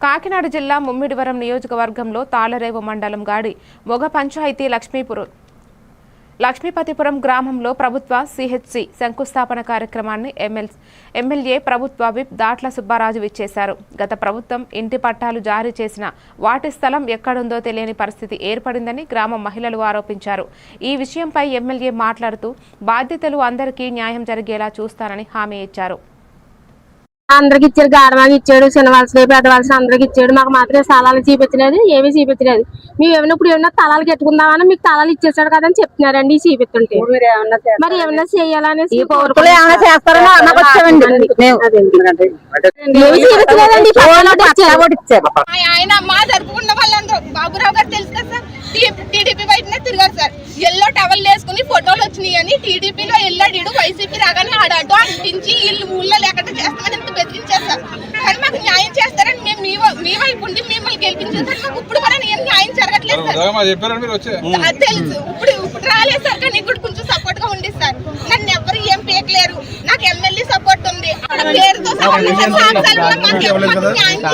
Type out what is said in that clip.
కాకినాడ జిల్లా ముమ్మిడివరం నియోజకవర్గంలో తాళరేవు మండలం గాడి మొగ పంచాయతీ లక్ష్మీపురం లక్ష్మీపతిపురం గ్రామంలో ప్రభుత్వ సిహెచ్సి శంకుస్థాపన కార్యక్రమాన్ని ఎమ్మెల్ ఎమ్మెల్యే ప్రభుత్వ విప్ దాట్ల సుబ్బారాజు ఇచ్చేశారు గత ప్రభుత్వం ఇంటి పట్టాలు జారీ చేసిన వాటి స్థలం ఎక్కడుందో తెలియని పరిస్థితి ఏర్పడిందని గ్రామ మహిళలు ఆరోపించారు. ఈ విషయంపై ఎమ్మెల్యే మాట్లాడుతూ బాధ్యతలు అందరికీ న్యాయం జరిగేలా చూస్తానని హామీ ఇచ్చారు. అందరికి ఇచ్చారు గాడమాకి ఇచ్చాడు చిన్నవలసిన పెద్దవలసిన అందరికి ఇచ్చాడు. మాకు మాత్రం స్థలాలు చూపించలేదు ఏమీ చూపించలేదు. మేము ఏమైనా ఇప్పుడు ఏమన్నా తలాలు కట్టుకుందామని మీకు తలాలు ఇచ్చేసాడు కదా అని చెప్తున్నారండి ఈ చూపిస్తుంటే. మరి చేయాలనేసి ఏమైనా ఆ ఆయన మా జరుపుకున్న వాళ్ళందరూ. బాబురావు గారు తెలుసు కదా సార్? టీడీపీ బయటనే తిరిగారు సార్. ఎల్లో టవల్ వేసుకుని ఫోటోలు వచ్చినాయి అని టీడీపీలో ఎల్లడీడు వైసీపీ రాగానే ఆడ అడ్డు అంటించి ఇల్లు ఊళ్ళో లేకుండా సార్ కానీ మాకు న్యాయం చేస్తారని మేము మీ మీ వైపు ఉండి మిమ్మల్ని గెలిపించారు సార్ మాకు ఇప్పుడు కూడా ఏం న్యాయం జరగట్లేదు సార్ తెలుసు ఇప్పుడు ఇప్పుడు రాలేదు సార్ కానీ ఇప్పుడు కొంచెం సపోర్ట్గా ఉంది సార్ నన్ను ఎవరు ఏం పీకలేరు నాకు ఎమ్మెల్యే సపోర్ట్ ఉంది పేరుతో న్యాయం